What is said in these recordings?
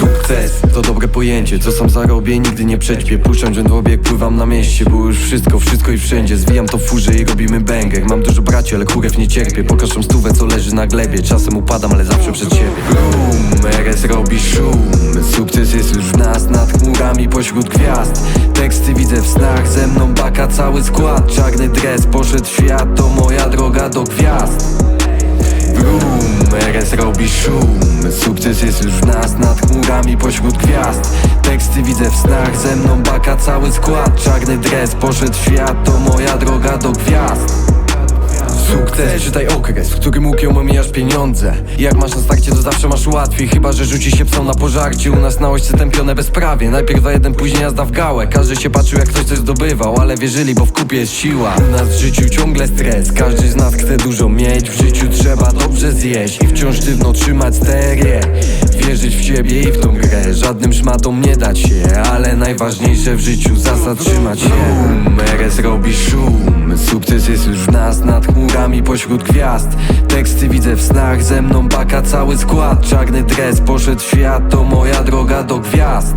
Sukces to dobre pojęcie, co sam zarobię nigdy nie przećpię. Puszczam w obieg, pływam na mieście Było już wszystko, wszystko i wszędzie. Zwijam to w furze i robimy banger Mam dużo braci, ale kurew nie cierpię. Pokażę stówę, co leży na glebie. Czasem upadam, ale zawsze przed siebie. Boom, RS robi szum. Sukces jest już w nas Nad chmurami pośród gwiazd. Teksty widzę w snach Ze mną baka cały skład. Czarny dres poszedł świat To moja droga do gwiazd RS robi szum Sukces jest już w nas Nad chmurami pośród gwiazd. Teksty widzę w snach Ze mną baka cały skład. Czarny dres poszedł świat To moja droga do gwiazd Czytaj okres, w którym łukiem omijasz pieniądze. Jak masz na starcie, to zawsze masz łatwiej Chyba, że rzuci się psą na pożarcie. U nas na ośce tępione bezprawie. Najpierw za jeden, później jazda w gałę. Każdy się patrzył, jak ktoś coś zdobywał Ale wierzyli, bo w kupie jest siła. U nas w życiu ciągle stres. Każdy z nas chce dużo mieć. W życiu trzeba dobrze zjeść I wciąż sztywno trzymać sterię Wierzyć w siebie i w tą grę. Żadnym szmatom nie dać się Ale najważniejsze w życiu zasad trzymać się. Boom, RS robi szum. Sukces jest już w nas Nad chmurami pośród gwiazd. Teksty widzę w snach Ze mną baka cały skład. Czarny dres poszedł świat To moja droga do gwiazd.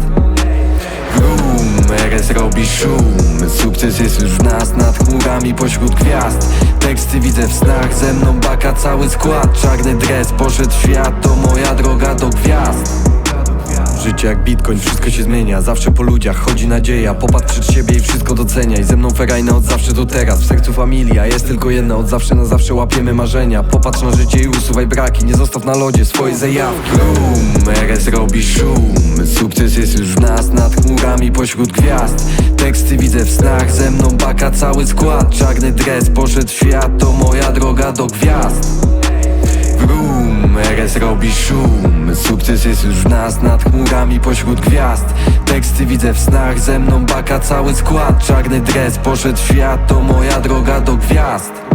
Boom, RS robi szum. Sukces jest już w nas Nad chmurami pośród gwiazd. Teksty widzę w snach Ze mną baka cały skład. Czarny dres poszedł świat To moja droga do gwiazd Życie jak bitcoin, wszystko się zmienia. Zawsze po ludziach chodzi nadzieja. Popatrz przed siebie i wszystko doceniaj. Ze mną ferajne od zawsze do teraz. W sercu familia, jest tylko jedna. Od zawsze na zawsze łapiemy marzenia. Popatrz na życie i usuwaj braki. Nie zostaw na lodzie swojej zajawki. Boom, RS robi szum. Sukces jest już w nas Nad chmurami pośród gwiazd. Teksty widzę w snach. Ze mną baka cały skład. Czarny dres poszedł w świat. To moja droga do gwiazd RS robi szum. Sukces jest już w nas Nad chmurami pośród gwiazd. Teksty widzę w snach Ze mną baka cały skład. Czarny dres poszedł w świat To moja droga do gwiazd